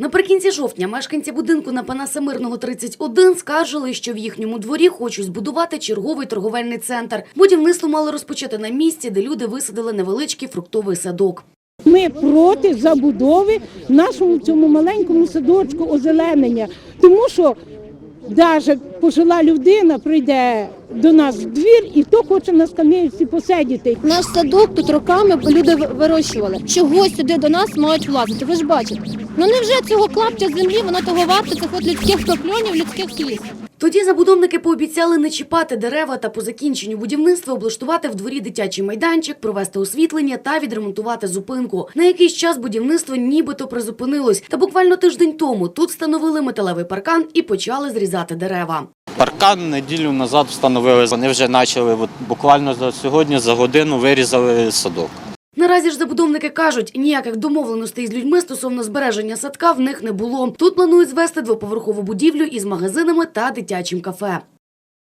Наприкінці жовтня мешканці будинку на Панаса Мирного 31 скаржили, що в їхньому дворі хочуть збудувати черговий торговельний центр. Будівництво мали розпочати на місці, де люди висадили невеличкий фруктовий садок. Ми проти забудови в нашому цьому маленькому садочку озеленення, тому що навіть пожила людина прийде до нас в двір і то хоче на скам'янці посидіти. Наш садок тут роками люди ви- вирощували. Чого сюди до нас мають влазити? Ви ж бачите. Ну невже цього клаптя землі воно того варте це хоч людських прокльонів, людських сліз? Тоді забудовники пообіцяли не чіпати дерева та по закінченню будівництва облаштувати в дворі дитячий майданчик, провести освітлення та відремонтувати зупинку. На якийсь час будівництво нібито призупинилось. Та буквально тиждень тому тут встановили металевий паркан і почали зрізати дерева. Паркан неділю назад встановили. Вони вже почали буквально за сьогодні, за годину вирізали садок. Наразі ж забудовники кажуть, ніяких домовленостей з людьми стосовно збереження садка в них не було. Тут планують звести двоповерхову будівлю із магазинами та дитячим кафе.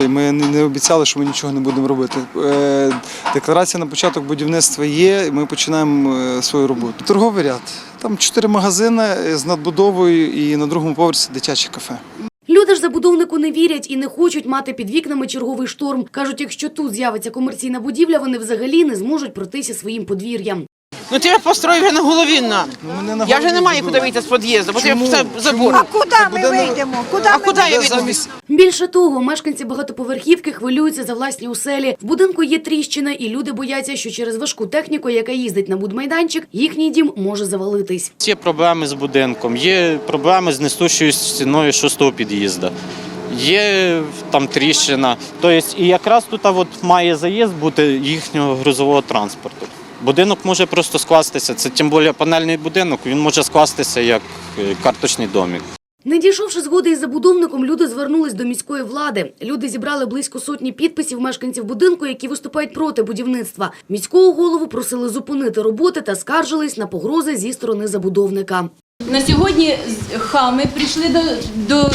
Ми не обіцяли, що ми нічого не будемо робити. Е, Декларація на початок будівництва є, ми починаємо е, свою роботу. Торговий ряд. Там чотири магазини з надбудовою і на другому поверсі дитяче кафе. Люди ж забудовнику не вірять і не хочуть мати під вікнами черговий шторм. Кажуть, якщо тут з'явиться комерційна будівля, вони взагалі не зможуть пройтися своїм подвір'ям. Ну тебе построїв вже на голові на. Ну, на Я вже голові не маю куди вийти з під'їзду, бо тебе Чому? все забор. Чому? Куди ми вийдемо? Куди А ми куди я вийду? Більше того, мешканці багатоповерхівки хвилюються за власні оселі. В будинку є тріщина, і люди бояться, що через важку техніку, яка їздить на будмайданчик, їхній дім може завалитись. Є проблеми з будинком, є проблеми з несущою стіною шостого під'їзду. Є там тріщина. Тобто, і якраз тут от має заїзд бути їхнього грузового транспорту. Будинок може просто скластися. Це тим більше панельний будинок, він може скластися як е, карточний домик. Не дійшовши згоди із забудовником, люди звернулись до міської влади. Люди зібрали близько сотні підписів мешканців будинку, які виступають проти будівництва. Міського голову просили зупинити роботи та скаржились на погрози зі сторони забудовника. На сьогодні з- хами прийшли до, до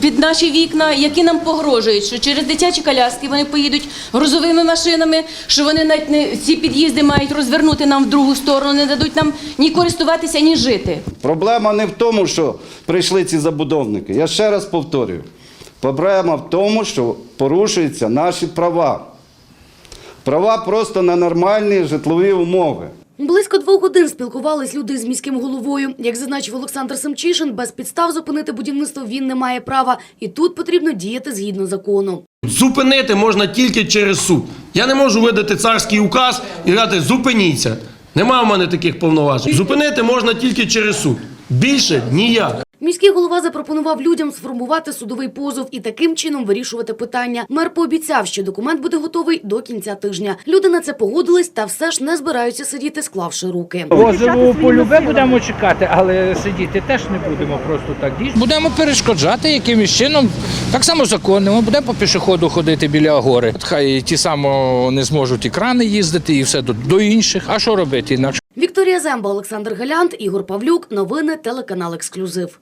під наші вікна, які нам погрожують, що через дитячі коляски вони поїдуть грузовими машинами, що вони навіть не ці під'їзди мають розвернути нам в другу сторону, не дадуть нам ні користуватися, ні жити. Проблема не в тому, що прийшли ці забудовники. Я ще раз повторюю. Проблема в тому, що порушуються наші права. Права просто на нормальні житлові умови. Близько двох годин спілкувались люди з міським головою. Як зазначив Олександр Семчишин, без підстав зупинити будівництво він не має права, і тут потрібно діяти згідно закону. Зупинити можна тільки через суд. Я не можу видати царський указ і сказати зупиніться. Нема в мене таких повноважень. Зупинити можна тільки через суд. Більше ніяк. Міський голова запропонував людям сформувати судовий позов і таким чином вирішувати питання. Мер пообіцяв, що документ буде готовий до кінця тижня. Люди на це погодились та все ж не збираються сидіти, склавши руки. Позову полюбе будемо чекати, але сидіти теж не будемо просто так дійсно. Будемо перешкоджати якимось чином, так само законними, будемо по пішоходу ходити біля гори. От Хай ті само не зможуть і крани їздити, і все до, до інших. А що робити інакше? Вікторія Земба, Олександр Галянт, Ігор Павлюк. Новини телеканал Ексклюзив.